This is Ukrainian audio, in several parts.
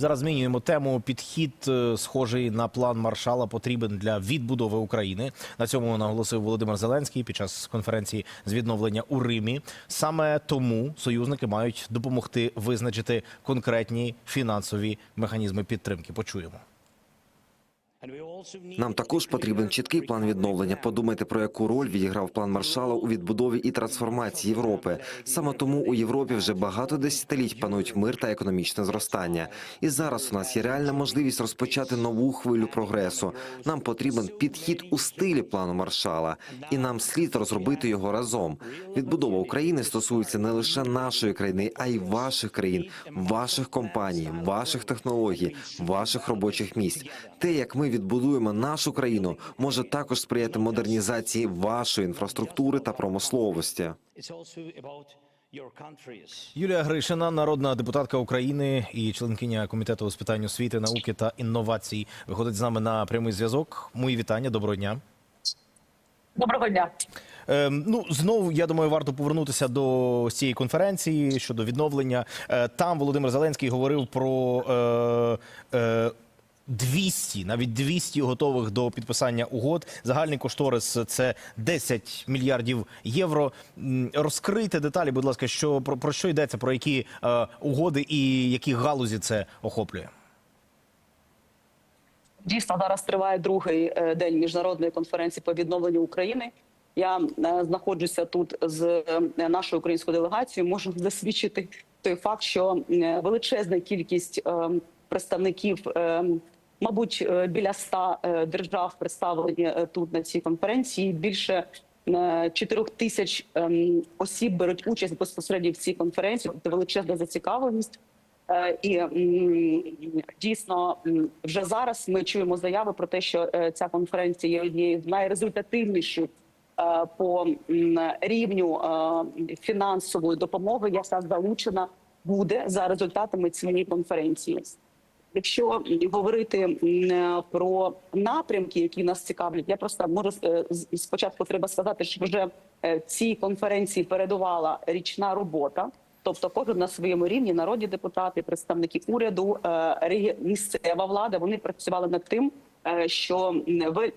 Зараз змінюємо тему. Підхід е, схожий на план Маршала потрібен для відбудови України. На цьому наголосив Володимир Зеленський під час конференції з відновлення у Римі. Саме тому союзники мають допомогти визначити конкретні фінансові механізми підтримки. Почуємо. Нам також потрібен чіткий план відновлення. Подумайте про яку роль відіграв план Маршала у відбудові і трансформації Європи. Саме тому у Європі вже багато десятиліть панують мир та економічне зростання. І зараз у нас є реальна можливість розпочати нову хвилю прогресу. Нам потрібен підхід у стилі плану Маршала, і нам слід розробити його разом. Відбудова України стосується не лише нашої країни, а й ваших країн, ваших компаній, ваших технологій, ваших робочих місць. Те, як ми відбудуємо нашу країну, може також сприяти модернізації вашої інфраструктури та промисловості. Юлія Гришина, народна депутатка України і членкиня комітету з питань освіти, науки та інновацій, виходить з нами на прямий зв'язок. Мої вітання. Доброго дня. Доброго дня. Ем, ну знову я думаю, варто повернутися до цієї конференції щодо відновлення. Е, там Володимир Зеленський говорив про е, е, 200, навіть 200 готових до підписання угод. Загальний кошторис це 10 мільярдів євро. Розкрийте деталі, будь ласка, що про, про що йдеться, про які е, угоди і які галузі це охоплює. Дійсно, зараз триває другий е, день міжнародної конференції по відновленню України. Я е, знаходжуся тут з е, нашою українською делегацією. Можу засвідчити той факт, що величезна кількість представників, мабуть, е, біля ста е, держав представлені е, тут на цій конференції. Більше 4 тисяч ем, осіб беруть участь безпосередньо в цій конференції. Це величезна зацікавленість. І дійсно вже зараз ми чуємо заяви про те, що ця конференція є однією з найрезультативніших по рівню фінансової допомоги, яка залучена буде за результатами цієї конференції. Якщо говорити про напрямки, які нас цікавлять, я просто можу е, спочатку треба сказати, що вже е, цій конференції передувала річна робота. Тобто, кожен на своєму рівні, народні депутати, представники уряду, е, місцева влада, вони працювали над тим, е, що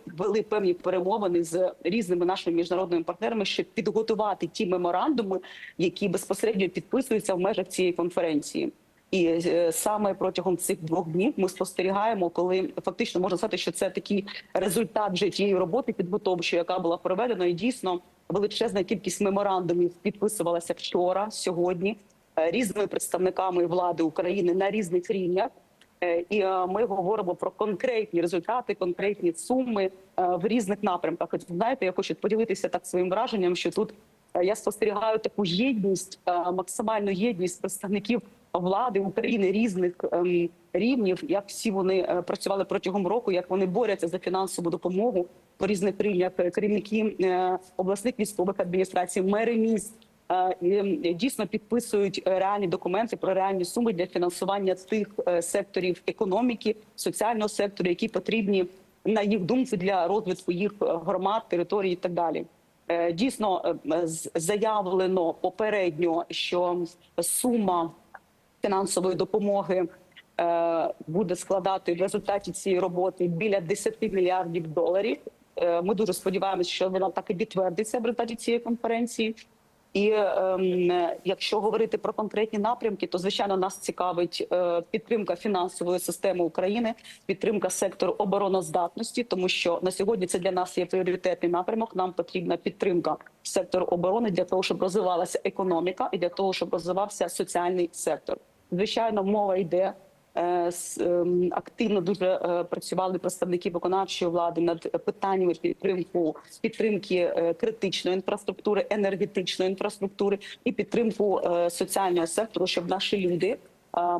вели певні перемовини з різними нашими міжнародними партнерами, щоб підготувати ті меморандуми, які безпосередньо підписуються в межах цієї конференції. І е, саме протягом цих двох днів ми спостерігаємо, коли фактично можна сказати, що це такий результат вже тієї роботи підготовчої, яка була проведена, і дійсно величезна кількість меморандумів підписувалася вчора, сьогодні е, різними представниками влади України на різних рівнях. Е, І ми говоримо про конкретні результати, конкретні суми в різних напрямках. От знаєте, я хочу поділитися так своїм враженням, що тут я спостерігаю таку єдність, максимальну єдність представників влади України різних ем, рівнів, як всі вони е, працювали протягом року, як вони борються за фінансову допомогу по різних рівнях. Е, Керівники е, обласних військових адміністрацій, мери міст. е, і, Дійсно підписують реальні документи про реальні суми для фінансування тих секторів економіки, соціального сектору, які потрібні на їх думку для розвитку їх громад, територій і так далі. Дійсно заявлено попередньо, що сума фінансової допомоги е, буде складати в результаті цієї роботи біля 10 мільярдів доларів. Е, Ми дуже сподіваємося, що вона так і підтвердиться в результаті цієї конференції. І е, якщо говорити про конкретні напрямки, то звичайно нас цікавить е, підтримка фінансової системи України, підтримка сектору обороноздатності, тому що на сьогодні це для нас є пріоритетний напрямок. Нам потрібна підтримка сектору оборони для того, щоб розвивалася економіка, і для того, щоб розвивався соціальний сектор. Звичайно, мова йде. е, ем, Активно дуже е, працювали представники виконавчої влади над питаннями підтримку підтримки е, критичної інфраструктури, енергетичної інфраструктури і підтримку соціального сектору, щоб наші люди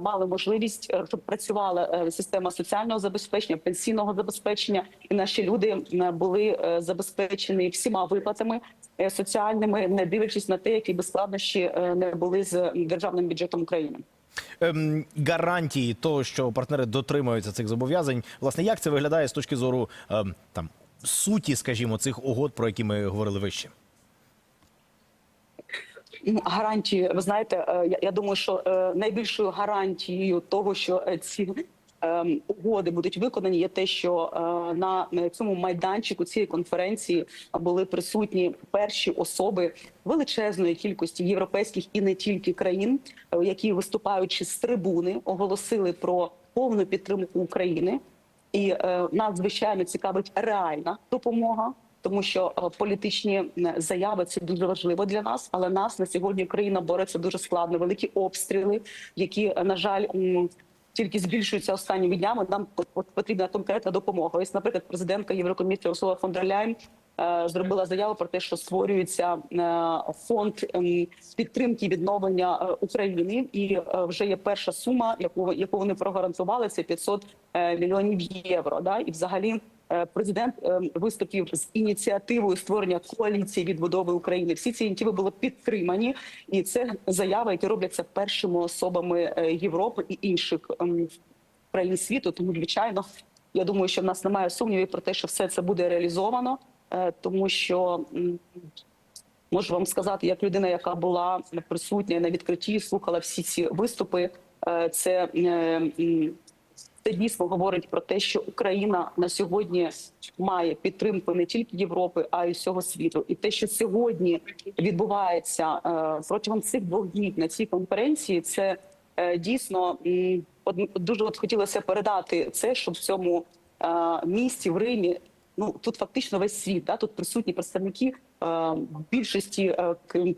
мали можливість, щоб працювала система соціального забезпечення, пенсійного забезпечення, і наші люди були забезпечені всіма виплатами соціальними, не дивлячись на те, які би складнощі не були з державним бюджетом України. Ем, гарантії того, що партнери дотримуються цих зобов'язань. Власне, як це виглядає з точки зору ем, там суті, скажімо, цих угод, про які ми говорили вище? гарантії, ви знаєте, е, я, думаю, що е, найбільшою гарантією того, що е, ці угоди будуть виконані, є те, що е, на цьому майданчику цієї конференції були присутні перші особи величезної кількості європейських і не тільки країн, е, які виступаючи з трибуни, оголосили про повну підтримку України. І е, нас звичайно цікавить реальна допомога, тому що політичні заяви це дуже важливо для нас. Але нас на сьогодні Україна бореться дуже складно. Великі обстріли, які на жаль. Тільки збільшуються останніми днями. Нам по- по- потрібна конкретна допомога. Ось, наприклад, президентка Єврокомісії Урсула фон дер Ляйн е, зробила заяву про те, що створюється е, фонд ем, підтримки відновлення е, України, і вже є перша сума, яку яку вони прогарантували. Це 500 е, мільйонів євро. Да, і взагалі. Е, Президент е, виступив з ініціативою створення коаліції відбудови України. Всі ці ініціативи були підтримані, і це заяви, які робляться першими особами е, Європи і інших ем, країн світу. Тому, звичайно, я думаю, що в нас немає сумнівів про те, що все це буде реалізовано, тому що можу вам сказати, як людина, яка була присутня на відкритті, слухала всі ці виступи. Це це дійсно говорить про те, що Україна на сьогодні має підтримку не тільки Європи, а й всього світу. І те, що сьогодні відбувається е, протягом цих двох днів на цій конференції, це е, дійсно дуже от хотілося передати це, щоб в цьому е, місті в Римі. Ну тут фактично весь світ, да тут присутні представники більшості е,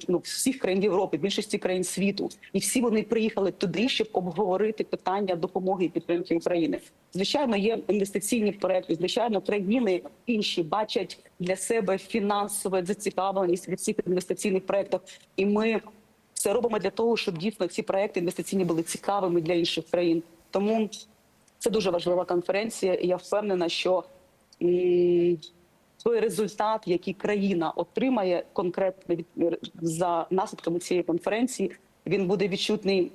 ну, всіх країн Європи, більшості країн світу, і всі вони приїхали туди, щоб обговорити питання допомоги і підтримки України. Звичайно, є інвестиційні проекти. Звичайно, країни інші бачать для себе фінансову зацікавленість від цих інвестиційних проєктів. І ми все робимо для того, щоб дійсно ці проекти інвестиційні були цікавими для інших країн. Тому це дуже важлива конференція, і я впевнена, що той результат, який країна отримає конкретно від за наслідками цієї конференції, він буде відчутний,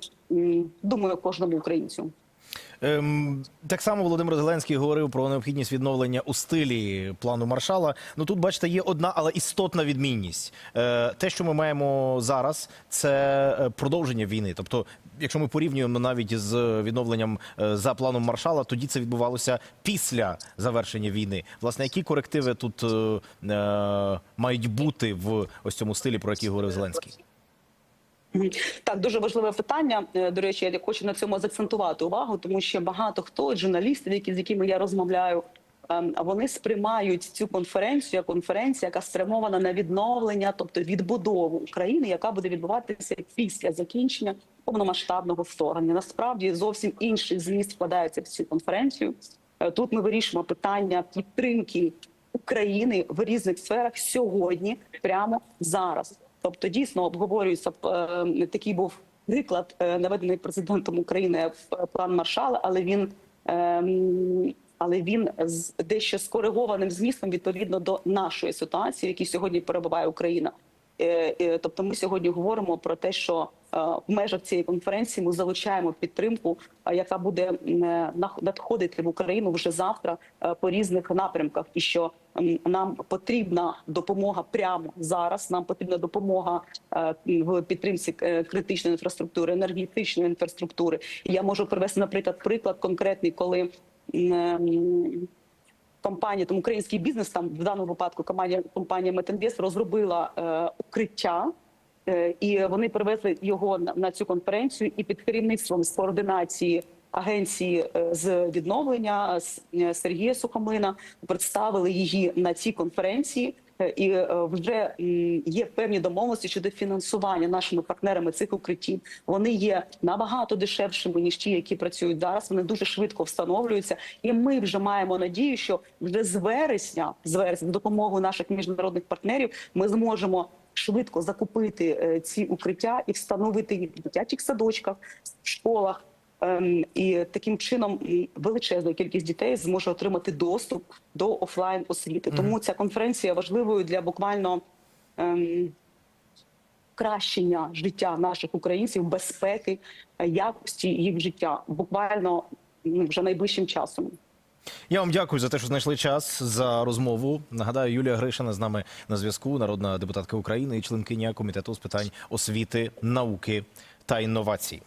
думаю, кожному українцю. Ем, так само Володимир Зеленський говорив про необхідність відновлення у стилі плану Маршала. Ну тут, бачите, є одна, але істотна відмінність. Е, те, що ми маємо зараз, це е, продовження війни. Тобто, якщо ми порівнюємо навіть з відновленням е, за планом Маршала, тоді це відбувалося після завершення війни. Власне, які корективи тут е, е, мають бути в ось цьому стилі, про який говорив Зеленський? Так, дуже важливе питання. Е, До речі, я хочу на цьому закцентувати увагу, тому що багато хто журналістів, які з якими я розмовляю, ем, вони сприймають цю конференцію як конференцію, яка спрямована на відновлення, тобто відбудову України, яка буде відбуватися після закінчення повномасштабного вторгнення. Насправді зовсім інший зміст вкладається в цю конференцію. Е, Тут ми вирішимо питання підтримки України в різних сферах сьогодні, прямо зараз. Тобто, дійсно обговорюється е, такий був приклад, е, наведений президентом України в план Маршала, але він. ем, але він з дещо скоригованим змістом відповідно до нашої ситуації, в якій сьогодні перебуває Україна. Е, е, Тобто, ми сьогодні говоримо про те, що е, в межах цієї конференції ми залучаємо підтримку, е, яка буде е, надходити в Україну вже завтра е, по різних напрямках, і що нам потрібна допомога прямо зараз. Нам потрібна допомога е, в підтримці е, критичної інфраструктури, енергетичної інфраструктури. Я можу привести, наприклад, приклад конкретний, коли. ем, компанія, там український бізнес, там в даному випадку компанія компанія Метинвест розробила е, укриття, е, і вони привезли його на цю конференцію і під керівництвом з координації агенції е, з відновлення е, Сергія Сухомлина представили її на цій конференції. Е, І вже є певні домовленості щодо фінансування нашими партнерами цих укриттів. Вони є набагато дешевшими ніж ті, які працюють зараз. Вони дуже швидко встановлюються, і ми вже маємо надію, що вже з вересня, з вересня, з допомогою наших міжнародних партнерів, ми зможемо швидко закупити ці укриття і встановити їх в дитячих садочках, в школах. Ем, І таким чином величезна кількість дітей зможе отримати доступ до офлайн освіти. Тому ця конференція важливою для буквально ем, кращення життя наших українців, безпеки, е, якості їх життя буквально вже найближчим часом. Я вам дякую за те, що знайшли час за розмову. Нагадаю, Юлія Гришина з нами на зв'язку, народна депутатка України і членкиня комітету з питань освіти, науки та інновацій.